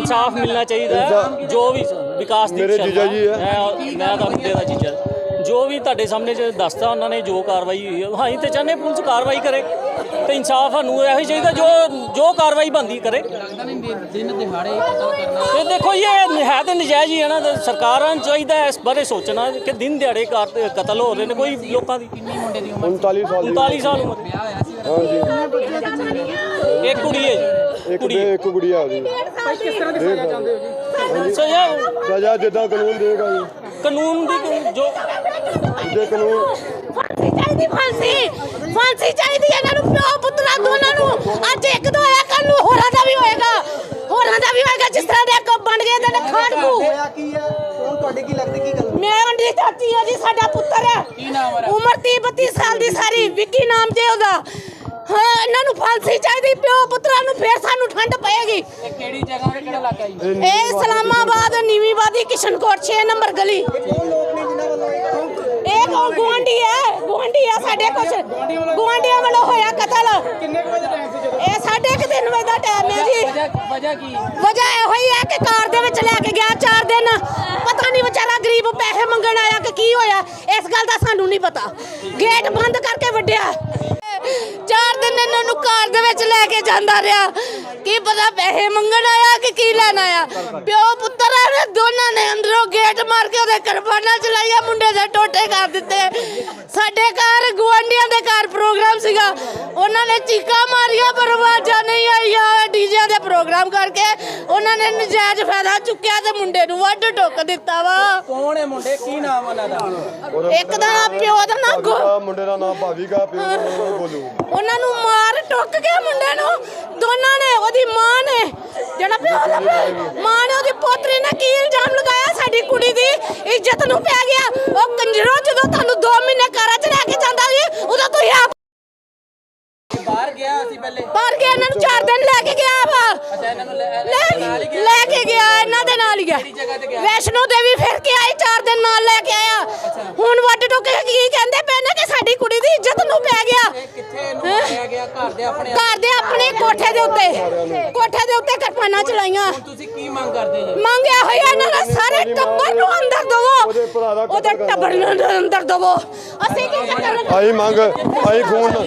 ਇਨਸਾਫ ਮਿਲਣਾ ਚਾਹੀਦਾ ਹੈ। ਜੋ ਵੀ ਵਿਕਾਸ ਦੀ ਮੇਰੇ ਜੀਜਾ ਜੀ ਹੈ। ਮੈਂ ਮੈਂ ਤਾਂ ਮੁੰਡੇ ਦਾ ਜੀਜਾ। ਜੋ ਵੀ ਤੁਹਾਡੇ ਸਾਹਮਣੇ ਜੇ ਦੱਸਤਾ ਉਹਨਾਂ ਨੇ ਜੋ ਕਾਰਵਾਈ ਹੋਈ ਹੈ ਹਾਂ ਅਸੀਂ ਤੇ ਚਾਹੁੰਦੇ ਹਾਂ ਪੁਲਿਸ ਕਾਰਵਾਈ ਕਰੇ ਤੇ ਇਨਸਾਫ ਸਾਨੂੰ ਇਹੋ ਹੀ ਚਾਹੀਦਾ ਜੋ ਜੋ ਕਾਰਵਾਈ ਬੰਦੀ ਕਰੇ। ਦਿਨ ਦਿਹਾੜੇ ਕਤਲ ਕਰਨਾ। ਤੇ ਦੇਖੋ ਜੀ, ਇਹ ਹੈ ਤੇ ਨਜਾਇਜ਼ ਹੀ ਹੈ ਨਾ ਤੇ ਸਰਕਾਰਾਂ ਨੂੰ ਚਾਹੀਦਾ ਹੈ ਇਸ ਬਾਰੇ ਸੋਚਣਾ ਕਿ ਦਿਨ ਦਿਹਾੜੇ ਕਾਰ- ਕਤਲ ਹੋ ਰਹੇ ਨੇ ਕੋਈ ਲੋਕਾਂ ਦੀ। ਕਿੰਨੀ ਮੁੰਡੇ ਦੀ ਉਮਰ 39 ਸਾਲ ਦੀ 39 ਸਾਲ ਉਮਰ ਵਿਆਹ ਹੋਇਆ ਸੀ? ਹਾਂਜੀ। ਇੱਕ ਕੁੜੀ ਹੈ ਜੀ। ਇੱਕ ਬੇ ਇੱਕ ਗੁੜੀਆ ਉਹਦੀ ਕਿਸ ਤਰ੍ਹਾਂ ਦੀ ਸਜ਼ਾ ਚਾਹੁੰਦੇ ਹੋ ਜੀ? ਸੋ ਇਹ ਸਜ਼ਾ ਜਿੱਦਾਂ ਕਾਨੂੰਨ ਦੇਗਾ ਜੀ। ਕਾਨੂੰਨ ਦੀ ਜੋ ਜੇ ਕਾਨੂੰਨ ਫਾਂਸੀ ਚਾਹੀਦੀ ਫਾਂਸੀ। ਫਾਂਸੀ ਚਾਹੀਦੀ ਹੈ ਇਹਨਾਂ ਨੂੰ ਪਿਓ ਪੁੱਤਰਾ ਦੋਨਾਂ ਨੂੰ। ਅੱਜ ਇੱਕ ਦੋ ਹੋਇਆ ਕੱਲ ਨੂੰ ਹੋਰਾਂ ਦਾ ਵੀ ਹੋਏਗਾ। ਹੋਰਾਂ ਦਾ ਵੀ ਹੋਏਗਾ ਜਿਸ ਤਰ੍ਹਾਂ ਦੇ ਅੱਗੋਂ ਬਣ ਗਏ ਤੇ ਖਾੜਕੂ ਹੋਇਆ ਕੀ ਹੈ? ਹੁਣ ਤੁਹਾਡੇ ਕੀ ਲੱਗਦਾ ਕੀ ਗੱਲ ਮੈਂ ਅੰਡੀ ਚਾਚੀ ਹਾਂ ਜੀ ਸਾਡਾ ਪੁੱਤਰ ਹੈ। ਕੀ ਨਾਮ ਹੈ? ਉਮਰ 30 32 ਸਾਲ ਦੀ ਸਾਰੀ ਵਿੱਕੀ ਨਾਮ ਜੇ ਉਹਦਾ। ਹਾਂ ਇਹਨਾਂ ਨੂੰ ਫਾਂਸੀ ਚਾਹੀਦੀ ਪਿਓ ਪੁੱਤਰਾਂ ਨੂੰ ਫੇਰ ਸਾਨੂੰ ਠੰਡ ਪਏਗੀ। ਇਹ ਕਿਹੜੀ ਜਗ੍ਹਾ ਤੇ ਕਿਹੜਾ ਇਲਾਕਾ ਜੀ? ਇਹ ਇਸਲਾਮਾਬਾਦ ਨੀਵੀਂਵਾਦੀ ਕਿਸ਼ਨਕੋਟ 6 ਨੰਬਰ ਗਲੀ। ਕੌਣ ਲੋਕ ਨੇ ਜਿਨ੍ਹਾਂ ਵੱਲੋਂ ਇਹ ਕੰਮ ਇਹ ਕੌਣ ਗੁਆਂਢੀ ਹੈ? ਗੁਆਂਢੀ ਹੈ ਸਾਡੇ ਕੁਛ। ਗੁਆਂਢੀਆਂ ਵੱਲੋਂ ਹੋਇਆ ਕਤਲ। ਕਿੰਨੇ ਕੁ ਵਜੇ ਟਾਈਮ ਸੀ ਜਦੋਂ? ਇਹ ਸਾਢੇ ਕੁ ਤਿੰਨ ਵਜੇ ਦਾ ਟਾਈਮ ਹੈ ਜੀ। ਵਜ੍ਹਾ ਵਜ੍ਹਾ ਕੀ? ਵਜ੍ਹਾ ਇਹੋ ਹੀ ਹੈ ਕਿ ਕਾਰ ਦੇ ਵਿੱਚ ਲੈ ਕੇ ਗਿਆ ਚਾਰ ਦਿਨ। ਪਤਾ ਨਹੀਂ ਵਿਚਾਰਾ ਗਰੀਬ ਪੈਸੇ ਮੰਗਣ ਆਇਆ ਕਿ ਕੀ ਹੋਇਆ। ਇਸ ਗੱਲ ਦਾ ਸਾਨੂੰ ਨਹੀਂ ਪਤਾ। ਗੇਟ ਬੰਦ ਕਰਕੇ ਵੱਡਿਆ ਚਾਰ ਦਿਨ ਇਹਨਾਂ ਨੂੰ ਕਾਰ ਦੇ ਵਿੱਚ ਲੈ ਕੇ ਜਾਂਦਾ ਰਿਹਾ। ਕੀ ਪਤਾ ਪੈਸੇ ਮੰਗਣ ਆਇਆ ਕਿ ਕੀ ਲੈਣ ਆਇਆ। ਪਿਓ ਪੁੱਤਰ ਨੇ ਦੋਨਾਂ ਨੇ ਅੰਦਰੋਂ ਗੇਟ ਮਾਰ ਕੇ ਉਹਦੇ ਕਰਬਾਨਾ ਚਲਾਈਆ, ਮੁੰਡੇ ਦੇ ਟੋਟੇ ਕਰ ਦਿੱਤੇ। ਸਾਡੇ ਘਰ ਗੁਆਂਢੀਆਂ ਦੇ ਘਰ ਪ੍ਰੋਗਰਾਮ ਸੀਗਾ। ਉਹਨਾਂ ਨੇ ਚੀਕਾਂ ਮਾਰੀਆਂ, ਪਰ ਆਵਾਜ਼ਾਂ ਨਹੀਂ ਆਈਆਂ। ਪ੍ਰੋਗਰਾਮ ਕਰਕੇ ਉਹਨਾਂ ਨੇ ਨਜਾਇਜ਼ ਫਾਇਦਾ ਚੁੱਕਿਆ ਤੇ ਮੁੰਡੇ ਨੂੰ ਵੱਢ ਟੁੱਕ ਦਿੱਤਾ ਵਾ। ਕੌਣ ਹੈ ਮੁੰਡੇ? ਕੀ ਨਾਮ ਉਹਨਾਂ ਦਾ? ਇੱਕ ਦਾ ਨਾਂ ਪਿਓ ਦਾ ਨਾਂ ਗੋ ਮੁੰਡੇ ਦਾ ਨਾਮ ਭਾਵੀਗਾ ਪਿਓ ਦਾ ਨਾਮ ਗੋਲੂ ਉਹਨਾਂ ਨੂੰ ਮਾਰ ਟੁੱਕ ਕੇ ਮੁੰਡੇ ਨੂੰ। ਦੋਨਾਂ ਨੇ ਉਹਦੀ ਮਾਂ ਨੇ ਜਿਹੜਾ ਪਿਓ ਦਾ ਪਿਓ- ਮਾਂ ਨੇ ਉਹਦੀ ਪੋਤਰੀ ਨੇ ਕੀ ਇਲਜ਼ਾਮ ਲਗਾਇਆ ਸਾਡੀ ਕੁੜੀ ਦੀ। ਇੱਜ਼ਤ ਨੂੰ ਪੈ ਗਿਆ। ਉਹ ਕੰਜਰੋ ਜਦੋਂ ਤੁਹਾਨੂੰ 2 ਮਹੀਨੇ ਘਰਾਂ 'ਚ ਰਹਿ ਕੇ ਜਾਂਦਾ ਸੀ ਉਦੋਂ ਤੁਸੀਂ ਆਪ ਬਾਹਰ ਗਿਆ ਸੀ ਪਹਿਲੇ? ਬਾਹਰ ਗਿਆ ਇਹਨਾਂ ਨੂੰ 4 ਦਿਨ ਲੈ ਕੇ ਗਿਆ ਵਾ। ਅੱਛਾ ਇਹਨਾਂ ਨੂੰ ਲੈ ਲੈ ਨਾਲ ਹੀ ਗਿਆ? ਲੈ ਕੇ ਗਿਆ ਇਹਨਾਂ ਦੇ ਨਾਲ ਹੀ ਗਿਆ। ਜਗ੍ਹਾ ਤੇ ਗਿਆ? ਵੈਸ਼ਨੋ ਦੇਵੀ ਫਿਰ ਕੇ ਆਏ 4 ਦਿਨ ਨਾਲ ਲੈ ਕੇ ਆਇਆ। ਹੁਣ ਵੱਡ ਟੁੱਕ ਕੇ ਕਹਿੰਦੇ ਪਏ ਨੇ ਕਿ ਸਾਡੀ ਕੁੜੀ ਦੀ ਇੱਜ਼ਤ ਨੂੰ ਪੈ ਗਿਆ। ਇਹ ਕਿੱਥੇ ਇਹਨੂੰ ਮਾਰਿਆ ਗਿਆ? ਘਰ ਦੇ ਆਪਣੇ ਘਰ ਦੇ ਆਪਣੇ ਕੋਠੇ ਦੇ ਉੱਤੇ। ਕੋਠੇ ਦੇ ਉੱਤੇ ਕਿਰਪਾਨਾਂ ਚਲਾਈਆਂ। ਤੁਸੀਂ ਕੀ ਮੰਗ ਕਰਦੇ ਜੀ? ਮੰਗਿਆ ਹੋਇਆ ਇਹਨਾਂ ਦਾ ਸਾਰੇ ਟੱਬਰ ਨੂੰ ਅੰਦਰ ਦਵੋ। ਉਹਦੇ ਭਰਾ ਦਾ ਉਹਦੇ ਕਤਲ ਟੱਬਰ ਨੂੰ ਅੰਦਰ ਦਵੋ। ਅਸੀਂ ਕੀ ਕਰਨਾ ਆਈ ਮੰਗ ਆਈ ਖੂਨ।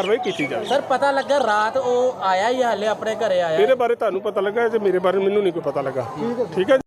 ਕਾਰਵਾਈ ਕੀਤੀ ਜਾਵੇ। ਸਰ ਪਤਾ ਲੱਗਾ ਰਾਤ ਉਹ ਆਇਆ ਹੀ ਹਾਲੇ ਆਪਣੇ ਘਰੇ ਆਇਆ। ਇਹਦੇ ਬਾਰੇ ਤੁਹਾਨੂੰ ਪਤਾ ਲੱਗਾ ਜੇ ਮੇਰੇ ਬਾਰੇ ਮੈਨੂੰ ਨਹੀਂ ਕੋਈ ਪਤਾ ਲੱਗਾ। ਠੀਕ ਹੈ?